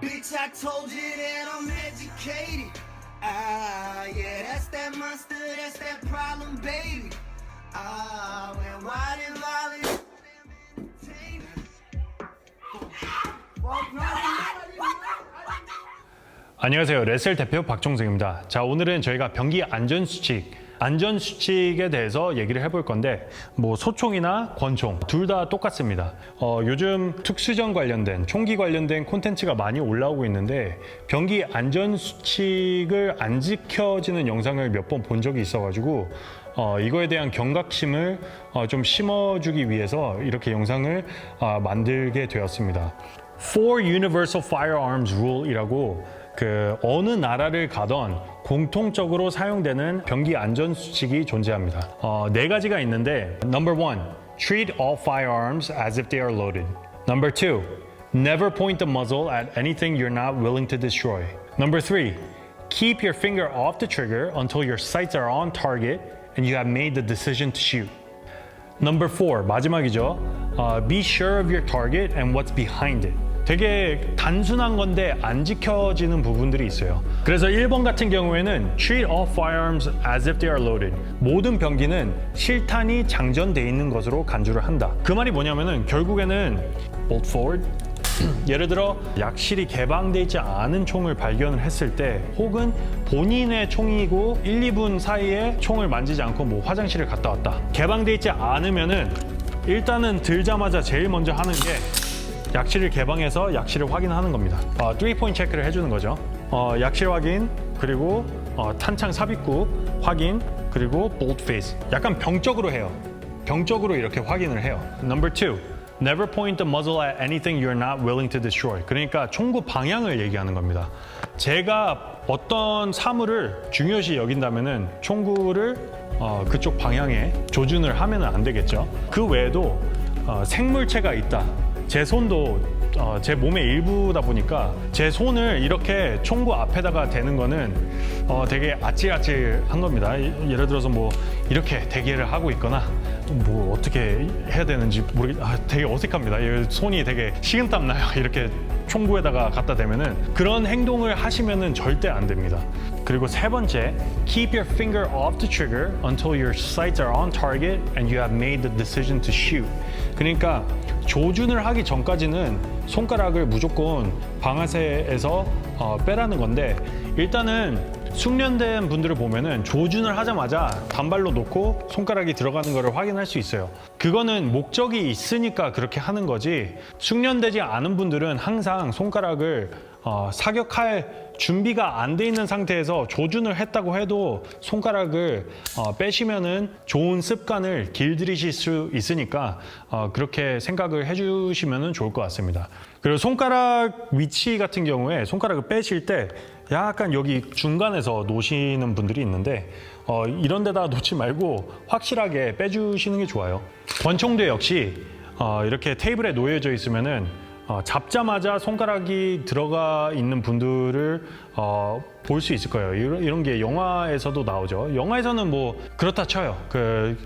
Bitch, I told you that I'm educated. Ah, yeah, that's that monster, that's that problem, baby. Ah, when wide and violent. Fuck no, 안녕하세요. 레셀 대표 박종승입니다. 자, 오늘은 저희가 병기 안전 수칙, 안전 수칙에 대해서 얘기를 해볼 건데, 뭐 소총이나 권총, 둘 다 똑같습니다. 어, 요즘 특수전 관련된, 총기 관련된 콘텐츠가 많이 올라오고 있는데, 병기 안전 수칙을 안 지켜지는 영상을 몇 번 본 적이 있어가지고, 어, 이거에 대한 경각심을 어, 좀 심어주기 위해서 이렇게 영상을 아, 만들게 되었습니다. Four Universal Firearms Rule이라고 그 어느 나라를 가던 공통적으로 사용되는 병기 안전 수칙이 존재합니다. 어, 네 가지가 있는데 Number one, treat all firearms as if they are loaded. Number two, never point the muzzle at anything you're not willing to destroy. Number three, keep your finger off the trigger until your sights are on target and you have made the decision to shoot. Number four, 마지막이죠. 어, be sure of your target and what's behind it. 되게 단순한 건데 안 지켜지는 부분들이 있어요. 그래서 1번 같은 경우에는 treat all firearms as if they are loaded. 모든 병기는 실탄이 장전돼 있는 것으로 간주를 한다. 그 말이 뭐냐면은 결국에는 bolt forward, 예를 들어 약실이 개방돼 있지 않은 총을 발견을 했을 때 혹은 본인의 총이고 1, 2분 사이에 총을 만지지 않고 뭐 화장실을 갔다 왔다 개방돼 있지 않으면은 일단은 들자마자 제일 먼저 하는 게 약실을 개방해서 약실을 확인하는 겁니다 어, 3포인트 체크를 해주는 거죠 어, 약실 확인 그리고 어, 탄창 삽입구 확인 그리고 볼트 페이스 약간 병적으로 해요 병적으로 이렇게 확인을 해요. Number two, never point the muzzle at anything you're not willing to destroy. 그러니까 총구 방향을 얘기하는 겁니다. 제가 어떤 사물을 중요시 여긴다면은 총구를 어, 그쪽 방향에 조준을 하면은 안 되겠죠. 그 외에도 어, 생물체가 있다. 제 손도 어, 제 몸의 일부다 보니까 제 손을 이렇게 총구 앞에다가 대는 거는 어, 되게 아찔아찔한 겁니다. 이- 예를 들어서 뭐 이렇게 대기를 하고 있거나 뭐 어떻게 해야 되는지 모르겠, 아, 되게 어색합니다. 이 손이 되게 식은땀 나요. 이렇게 총구에다가 갖다 대면은 그런 행동을 하시면은 절대 안 됩니다. 그리고 세 번째, keep your finger off the trigger until your sights are on target and you have made the decision to shoot. 그러니까 조준을 하기 전까지는 손가락을 무조건 방아쇠에서 어, 빼라는 건데 일단은 숙련된 분들을 보면은 조준을 하자마자 단발로 놓고 손가락이 들어가는 것을 확인할 수 있어요. 그거는 목적이 있으니까 그렇게 하는 거지. 숙련되지 않은 분들은 항상 손가락을 어, 사격할 준비가 안 돼 있는 상태에서 조준을 했다고 해도 손가락을 어, 빼시면은 좋은 습관을 길들이실 수 있으니까 어, 그렇게 생각을 해주시면 좋을 것 같습니다. 그리고 손가락 위치 같은 경우에 손가락을 빼실 때 약간 여기 중간에서 놓으시는 분들이 있는데 어, 이런 데다 놓지 말고 확실하게 빼주시는 게 좋아요. 권총도 역시 어, 이렇게 테이블에 놓여져 있으면은 어, 잡자마자 손가락이 들어가 있는 분들을 어, 볼 수 있을 거예요. 이런, 이런 게 영화에서도 나오죠. 영화에서는 뭐 그렇다 쳐요. 그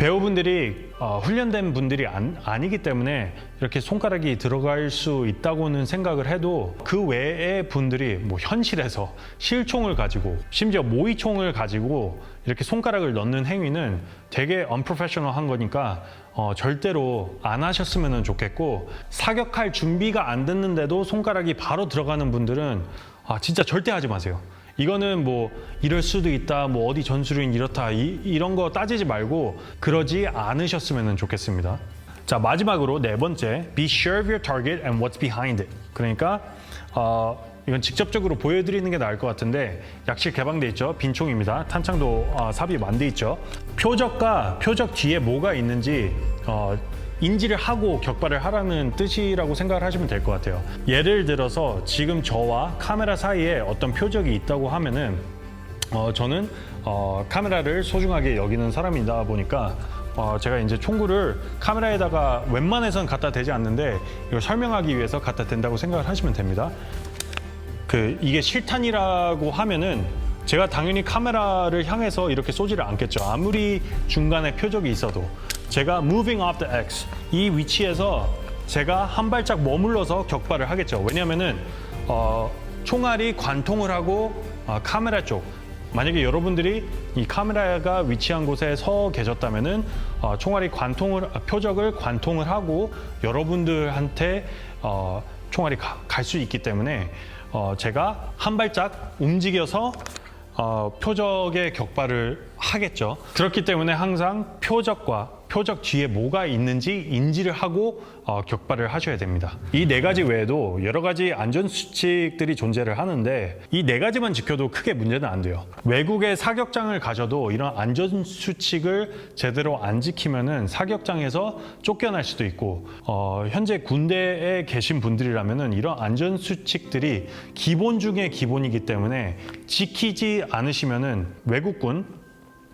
배우분들이 어, 훈련된 분들이 안, 아니기 때문에 이렇게 손가락이 들어갈 수 있다고는 생각을 해도 그 외의 분들이 뭐 현실에서 실총을 가지고 심지어 모의총을 가지고 이렇게 손가락을 넣는 행위는 되게 unprofessional한 거니까 어, 절대로 안 하셨으면 좋겠고 사격할 준비가 안 됐는데도 손가락이 바로 들어가는 분들은 아, 진짜 절대 하지 마세요. 이거는 뭐 이럴 수도 있다, 뭐 어디 전술은 이렇다 이, 런 거 따지지 말고 그러지 않으셨으면 좋겠습니다. 자 마지막으로 네 번째, be sure of your target and what's behind it. 그러니까 어, 이건 직접적으로 보여드리는 게 나을 것 같은데 약실 개방돼 있죠, 빈총입니다. 탄창도 어, 삽입 안 돼 있죠. 표적과 표적 뒤에 뭐가 있는지 어, 인지를 하고 격발을 하라는 뜻이라고 생각을 하시면 될 것 같아요. 예를 들어서 지금 저와 카메라 사이에 어떤 표적이 있다고 하면은 어, 저는 어, 카메라를 소중하게 여기는 사람이다 보니까 어, 제가 이제 총구를 카메라에다가 웬만해선 갖다 대지 않는데 이걸 설명하기 위해서 갖다 댄다고 생각을 하시면 됩니다. 그 이게 실탄이라고 하면은 제가 당연히 카메라를 향해서 이렇게 쏘지를 않겠죠. 아무리 중간에 표적이 있어도 제가 moving off the X 이 위치에서 제가 한 발짝 머물러서 격발을 하겠죠. 왜냐하면은 어, 총알이 관통을 하고 어, 카메라 쪽 만약에 여러분들이 이 카메라가 위치한 곳에 서 계셨다면은 어, 총알이 관통을 아, 표적을 관통을 하고 여러분들한테 어, 총알이 갈 수 있기 때문에 어, 제가 한 발짝 움직여서 어, 표적의 격발을 하겠죠. 그렇기 때문에 항상 표적과 표적 뒤에 뭐가 있는지 인지를 하고 어, 격발을 하셔야 됩니다. 이 네 가지 외에도 여러 가지 안전 수칙들이 존재를 하는데 이 네 가지만 지켜도 크게 문제는 안 돼요. 외국에 사격장을 가셔도 이런 안전 수칙을 제대로 안 지키면은 사격장에서 쫓겨날 수도 있고 어, 현재 군대에 계신 분들이라면은 이런 안전 수칙들이 기본 중에 기본이기 때문에 지키지 않으시면은 외국군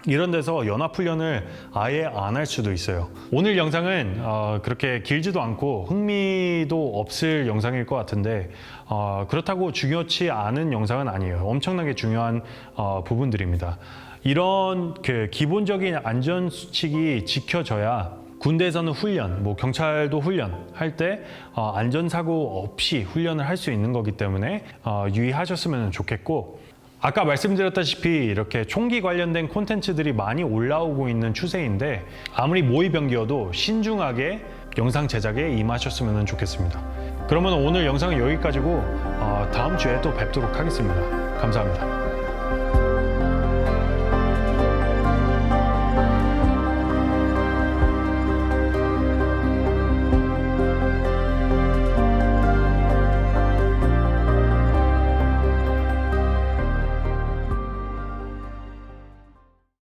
이런 데서 연합훈련을 아예 안 할 수도 있어요. 오늘 영상은 어, 그렇게 길지도 않고 흥미도 없을 영상일 것 같은데 어, 그렇다고 중요치 않은 영상은 아니에요. 엄청나게 중요한 어, 부분들입니다. 이런 그 기본적인 안전 수칙이 지켜져야 군대에서는 훈련, 뭐 경찰도 훈련 할때 어, 안전사고 없이 훈련을 할 수 있는 거기 때문에 어, 유의하셨으면 좋겠고 아까 말씀드렸다시피 이렇게 총기 관련된 콘텐츠들이 많이 올라오고 있는 추세인데 아무리 모의병기여도 신중하게 영상 제작에 임하셨으면 좋겠습니다. 그러면 오늘 영상은 여기까지고 어, 다음 주에 또 뵙도록 하겠습니다. 감사합니다.